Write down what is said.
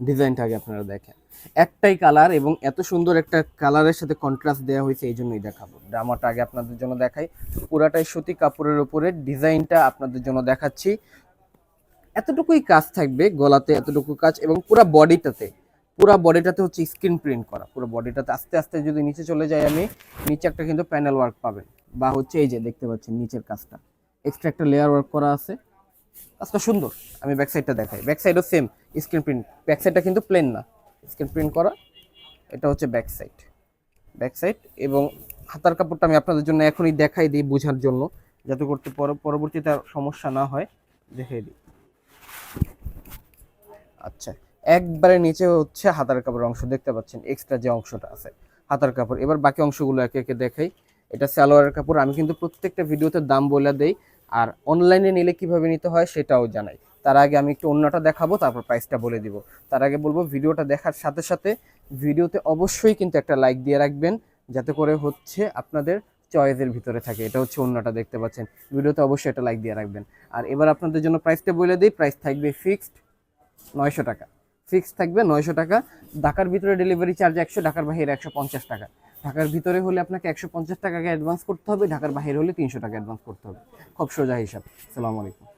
ডিজাইনটা আগে আপনারা দেখেন। একটাই কালার এবং এত সুন্দর একটা কালারের সাথে কন্ট্রাস্ট দেওয়া হয়েছে এই জন্যই দেখাবো। জামাটা আগে আপনাদের জন্য দেখাই। পুরাটাই সুতি কাপড়ের উপরে ডিজাইনটা আপনাদের জন্য দেখাচ্ছি। এতটুকুই কাজ থাকবে গলাতে, এতটুকু কাজ এবং পুরো বডিটাতে। পুরো বডিটাতে হচ্ছে স্ক্রিন প্রিন্ট করা। পুরো বডিটাতে আস্তে আস্তে যদি নিচে চলে যাই আমি, নিচে একটা কিন্তু প্যানেল ওয়ার্ক পাবেন। বা হচ্ছে এই যে দেখতে পাচ্ছেন নিচের কাজটা। এক্সট্রা একটা লেয়ার ওয়ার্ক করা আছে। কাজটা সুন্দর। আমি ব্যাক সাইডটা দেখাই। ব্যাক সাইডও সেম স্ক্রিন প্রিন্ট ব্যাক সাইডটা কিন্তু প্লেন না। স্ক্রিন প্রিন্ট করা, এটা হচ্ছে ব্যাক সাইড ব্যাক সাইড এবং হাতার কাপড়টা আমি আপনাদের জন্য এখনই দেখাই দিই বোঝার জন্য, যাতে করতে পর- পরবর্তীতে সমস্যা না হয়। দেখিয়ে দিই। আচ্ছা একবারে নিচে হচ্ছে হাতার কাপড়ের অংশ। দেখতে পাচ্ছেন এক্সট্রা যে অংশটা আছে, হাতার কাপড়। এবার বাকি অংশগুলো একে একে দেখাই। এটা সালোয়ারের কাপড়। আমি কিন্তু প্রত্যেকটা ভিডিওতে দাম বলে দেই। আর অনলাইনে নিলে কীভাবে নিতে হয় সেটাও জানাই। তার আগে আমি একটু অন্যটা দেখাবো, তারপর প্রাইসটা বলে দিব। তার আগে বলব, ভিডিওটা দেখার সাথে সাথে ভিডিওতে অবশ্যই কিন্তু একটা লাইক দিয়ে রাখবেন, যাতে করে হচ্ছে আপনাদের চয়েসের ভিতরে থাকে। এটা হচ্ছে অন্যটা দেখতে পাচ্ছেন। ভিডিওতে অবশ্যই একটা লাইক দিয়ে রাখবেন। আর এবার আপনাদের জন্য প্রাইসটা বলে দিই। প্রাইস থাকবে ফিক্সড নয়শো টাকা। ফিক্সড থাকবে নয়শো টাকা। ঢাকার ভিতরে ডেলিভারি চার্জ একশো, ঢাকার বাহিরে একশো পঞ্চাশ টাকা। ঢাকার ভিতরে হলে আপনাকে একশো পঞ্চাশ টাকাকে অ্যাডভান্স করতে হবে, ঢাকার বাহিরে হলে তিনশো টাকা অ্যাডভান্স করতে হবে। খুব সোজা হিসাব। সালামু আলাইকুম।